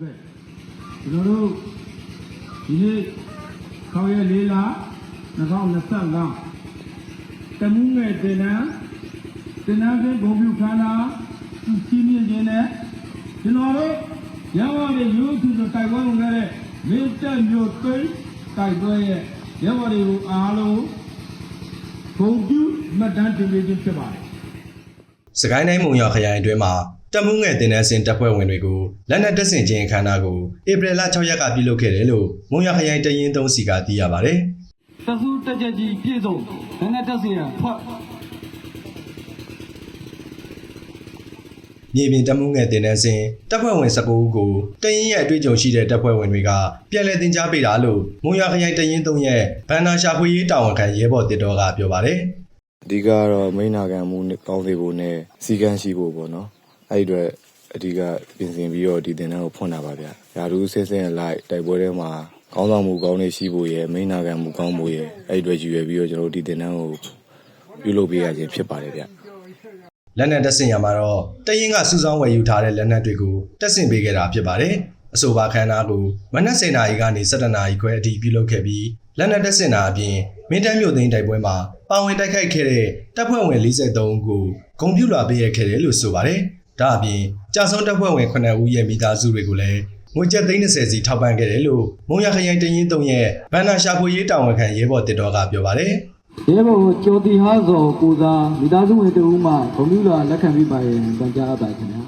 ကျွန်တော်တို့ဒီနေ့ခေါင်းရလေးလ2025တမူးငယ်တင်နန်းတင်နန်းစဉ်ဂုံပြူခန္ဓာသူစီမင်းခြင်းနဲ့ကျွန်တော်တို့ရဝရရိုးသူတို့တိုက်ပွဲဝင်ခဲ့တဲ့မေတ္တာမျိုးသိမ်းတိုက်ပွဲရဲ့ရဝရကိုအားလုံးဂုံပြူမှတ်တမ်းတင်ပေးခြင်းဖြစ်ပါတယ်စကိုင်းတိုင်းမုံရွာခရိုင်အတွင်းမှာ တက်မှုငယ်တင်တဲ့စင်တပ်ဖွဲ့ဝင်တွေကိုလက်နက်တပ်ဆင်ခြင်းအခမ်းအနားကိုဧပြီလ6ရက်ကပြုလုပ်ခဲ့တယ်လို့မုံရွာခရိုင်တရင်သုံးစီကသိရပါဗျ။တဆုတက်ချက်ကြီးပြည့်စုံနည်းနည်းတက်စီရဖွက်မြေပြင်တက်မှုငယ်တင်တဲ့စဉ်တပ်ဖွဲ့ဝင်19ဦးကိုတရင်ရဲ့အတွေ့အကြုံရှိတဲ့တပ်ဖွဲ့ဝင်တွေကပြန်လည်တင် जा ပေးတာလို့မုံရွာခရိုင်တရင်သုံးရဲ့ဘန်နာရှာဖွေရေးတာဝန်ခံရဲဘော်တစ်တော်ကပြောပါတယ်အဓိကကတော့မိန်းနာခံမှုနဲ့ကောင်းစေဖို့နဲ့စီကံရှိဖို့ပေါ့နော် အဲ့ဒီအတွက်အဓိကပြင်ဆင်ပြီးတော့ဒီတင်တန်းကိုဖွင့်တာပါဗျရာထူးဆဲဆဲလိုက်တိုက်ပွဲထဲမှာကောင်းဆောင်မှုကောင်းနေရှိဖို့ရယ်မိန်းနာခံမှုကောင်းဖို့ရယ်အဲ့ဒီအတွက်ယူရပြီးတော့ကျွန်တော်တို့ဒီတင်တန်းကိုပြုလုပ်ပေးရခြင်းဖြစ်ပါတယ်ဗျ။လက်နက်တပ်ဆင်ရမှာတော့တရင်ကစုဆောင်းဝယ်ယူထားတဲ့လက်နက်တွေကိုတပ်ဆင်ပေးခဲ့တာဖြစ်ပါတယ်။အဆိုပါခန္ဓာကိုမနက်7:00နာရီကနေ7:00နာရီခွဲအထိပြုလုပ်ခဲ့ပြီးလက်နက်တပ်ဆင်တာအပြင်မင်းတန်းမြို့သိမ်းတိုက်ပွဲမှာပါဝင်တိုက်ခိုက်ခဲ့တဲ့တပ်ဖွဲ့ဝင်43ဦးကိုဂုံပြူလာပေးရခဲ့တယ်လို့ဆိုပါတယ်။ ဒါအပြင်ကြာဆုံးတပ်ဖွဲ့ဝင်9ဦးရဲ့မိသားစုတွေကိုလည်းငွေကျပ်30စီထောက်ပံ့ခဲ့တယ်လို့မုံရခရိုင်တရင်သုံးရဲ့ဘန်နာရှာဖွေရေးတာဝန်ခံရဲဘော်တစ်တော်ကပြောပါတယ်။ရဲဘော်ကျော်တီဟာစော်ကိုစားမိသားစုဝင်တဦးမှဂုဏ်ပြုလာလက်ခံပြီးပါရင်ပန်ကြားအပ်ပါခင်ဗျာ